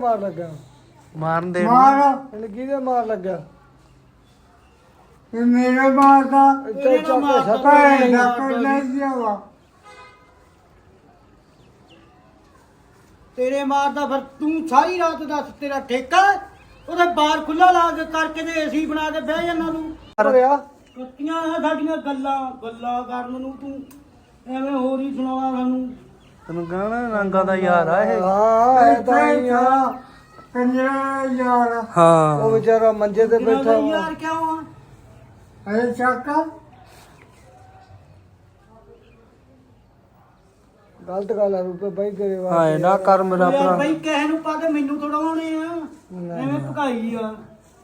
ਮਾਰ ਲੱਗਾ। ਮਾਰਨ ਦੇ ਮਾਰ। ਇਹਨੇ ਕਿਹਦੇ ਮਾਰ ਲੱਗਾ। ਇਹ ਮੇਰੇ ਮਾਰਦਾ ਇੱਥੇ ਚੱਕ ਕੇ ਸੱਟ ਭੈਣ ਦਾ ਕਰਨਾ ਜਾਵਾ ਤੇਰੇ ਮਾਰਦਾ ਫਿਰ ਤੂੰ ਸਾਰੀ ਰਾਤ ਦੱਸ ਤੇਰਾ ਠੇਕਾ ਹੈ? ਉਹਦੇ ਬਾਰ ਖੁੱਲਾ ਲਾ ਕੇ ਕਰਕੇ ਤੇ ਏਸੀ ਬਣਾ ਕੇ ਬਹਿ ਜਾਣਾ ਤੂੰ ਰਿਆ ਕੱਤੀਆਂ ਆ ਸਾਡੀਆਂ ਗੱਲਾਂ ਗੱਲਾਂ ਕਰਨ ਨੂੰ ਤੂੰ ਐਵੇਂ ਹੋਰ ਹੀ ਸੁਣਾਵਾ ਸਾਨੂੰ। ਤੈਨੂੰ ਕਹਣਾ ਰੰਗਾਂ ਦਾ ਯਾਰ ਆ ਇਹ। ਹਾਂ ਤਾਂ ਹੀ ਆ। ਕੰਜਰਾ ਯਾਰ। ਉਹ ਹਾਂ ਵਿਚਾਰਾ ਮੰਜੇ ਤੇ ਬੈਠਾ ਵਾ ਯਾਰ ਕਿਉਂ ਆ ਅਰੇ ਚੱਕਾ ਗਲਤ ਗੱਲ ਆ ਰੂਪੇ ਬਾਈ ਤੇਰੇ ਹਾਏ ਵਾਸਤੇ ਨਾ ਕਰ ਮੇਰਾ ਯਾਰ ਭਰਾ। ਬਈ ਕਿਸੇ ਨੂੰ ਪਾ ਕੇ ਮੈਨੂੰ ਥੋੜਾਉਣੇ ਆ। ਐਵੇਂ ਭਗਾਈ ਆ।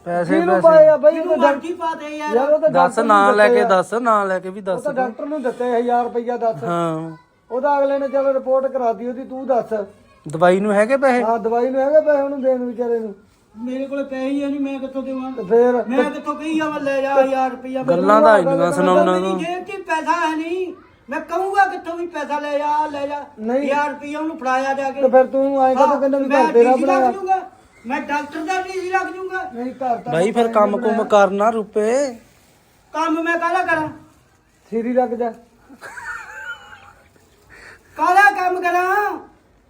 ਪੈਸੇ ਕਿਹਨੂੰ ਪੈਸੇ। ਪਾਏ ਆ ਬਾਈ? ਇਹਨੂੰ ਉਹ ਮਰਜ਼ੀ ਪਾ ਦੇ ਯਾਰ। ਯਾਰ ਉਹ ਤਾਂ ਦੱਸ ਡਾਕਟਰ ਨਾਂ ਨੂੰ ਲੈ ਕੇ ਦਿੱਤੇ ਆ। ਦੱਸ ਨਾਂ ਲੈ ਕੇ ਵੀ ਉਹ ਦੱਸ ਤਾਂ ਡਾਕਟਰ ਨੂੰ ਦਿੱਤੇ 1000 ਰੁਪਇਆ ਦੱਸ। ਹਾਂ। ਉਹਦਾ ਅਗਲੇ ਨੇ ਚਲੋ ਰਿਪੋਰਟ ਕਰਾਤੀ ਉਹਦੀ ਤੂੰ ਦੱਸ। ਦਵਾਈ ਨੂੰ ਹੈਗੇ ਪੈਸੇ? ਹਾਂ ਦਵਾਈ ਨੂੰ ਹੈਗਾ ਪੈਸੇ ਉਹਨੂੰ ਦੇਣ ਵਿਚਾਰੇ ਨੂੰ। ਮੇਰੇ ਕੋਲੇ ਪੈਸੇ ਹੀ ਆ ਨਹੀਂ ਮੈਂ ਕਿੱਥੋਂ ਦੇਵਾਂ? ਤੇ ਫੇਰ ਮੈਂ ਕਿੱਥੋਂ ਕਹੀ ਜਾਵਾਂ ਲੈ ਜਾ 1000 ਰੁਪਇਆ ਗੱਲਾਂ ਦਾ ਇੰਨੀਆਂ ਸੁਣਾਉਣਾ ਤੂੰ ਜੇਬ 'ਚ ਪੈਸਾ ਹੈ ਨਹੀਂ ਮੈਂ ਕਹੂੰਗਾ ਕਿੱਥੋਂ ਵੀ ਪੈਸਾ ਲੈ ਜਾ ਲੈ ਜਾ। ਨਹੀਂ। 1000 ਰੁਪਇਆ ਉਹਨੂੰ ਫੜਾਇਆ ਜਾ ਕੇ। ਤੇ ਫਿਰ ਤੂੰ ਆਏਂ ਕਦੋਂ ਕਹਿੰਦਾ ਵੀ ਮੈਂ ਘਰ ਤੇਰਾ ਬਣਾਇਆ। ਮੈਂ ਡਾਕਟਰ ਦਾ ਡੀਸੀ ਲੱਗ ਜੂੰਗਾ। ਨਹੀਂ ਘਰ ਤਾਂ ਬਾਈ ਫਿਰ ਕੰਮ ਕੁਮ ਕਰਨਾ ਰੁਪਏ। ਕੰਮ ਮੈਂ ਕਾਹਦਾ ਕਰਾਂ? ਸੀਰੀ ਲੱਗ ਜਾ ਕਾਹਦਾ ਕੰਮ ਕਰਾਂ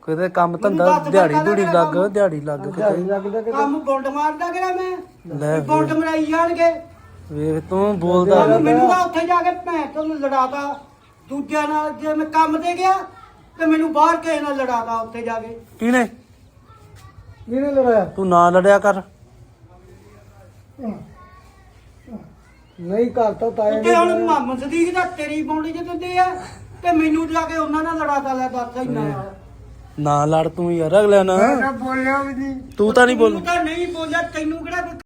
ਕਿਤੇ ਕੰਮ ਧੰਦਾ ਦੱਸ ਦਿਹਾੜੀ ਕਿਹੜਾ ਲੱਗ? ਦਿਹਾੜੀ ਲੱਗ ਕਿਤੇ। ਕੰਮ ਬੁੰਡ ਮਾਰਦਾ ਕਰਾਂ ਮੈਂ? ਲੈ ਬੁੰਡ ਮਰਾਈ ਜਾਣਗੇ। ਵੇਖ ਤੂੰ ਬੋਲਦਾ ਕੰਮ ਮੈਨੂੰ ਤਾਂ ਉੱਥੇ ਜਾ ਕੇ ਭੈਣ ਤੋਂ ਲੜਾਤਾ। ਦੂਜਿਆਂ ਨਾਲ ਜੇ ਮੈਂ ਕੰਮ ਤੇ ਗਿਆ ਤੇ ਮੈਨੂੰ ਬਾਹਰ ਕਿਸੇ ਨਾਲ ਲੜਾਤਾ ਉੱਥੇ ਜਾ ਕੇ। ਕਿਹਨੇ? ਕਿਹਨੇ ਲੜਾਇਆ? ਤੂੰ ਨਾ ਲੜਿਆ ਕਰ। ਨਹੀਂ ਘਰ ਤਾਂ ਤਾਏ ਨੇ ਹੁਣ ਮੁਹੰਮਦ ਸਦੀਕ ਦਾ ਤੇਰੀ ਬੌਂਡੀ ਚ ਦਿੰਦੇ ਆ ਤੇ ਮੈਨੂੰ ਜਾ ਕੇ ਉਹਨਾਂ ਨਾਲ ਲੜਾਤਾ ਲੈ ਦੱਸ ਇੰਨਾ। ਯਾਰ ਨਾ ਲੜ ਤੂੰ ਯਾਰ ਅਗਲੇ ਨਾਲ। ਮੈਂ ਬੋਲਿਆ ਵੀ ਨਹੀਂ ਤੂੰ ਤਾਂ ਨਹੀਂ ਬੋਲ ਤੂੰ ਤਾਂ ਨਹੀਂ ਬੋਲਿਆ, ਤੈਨੂੰ ਕਿਹੜਾ ਕੋਈ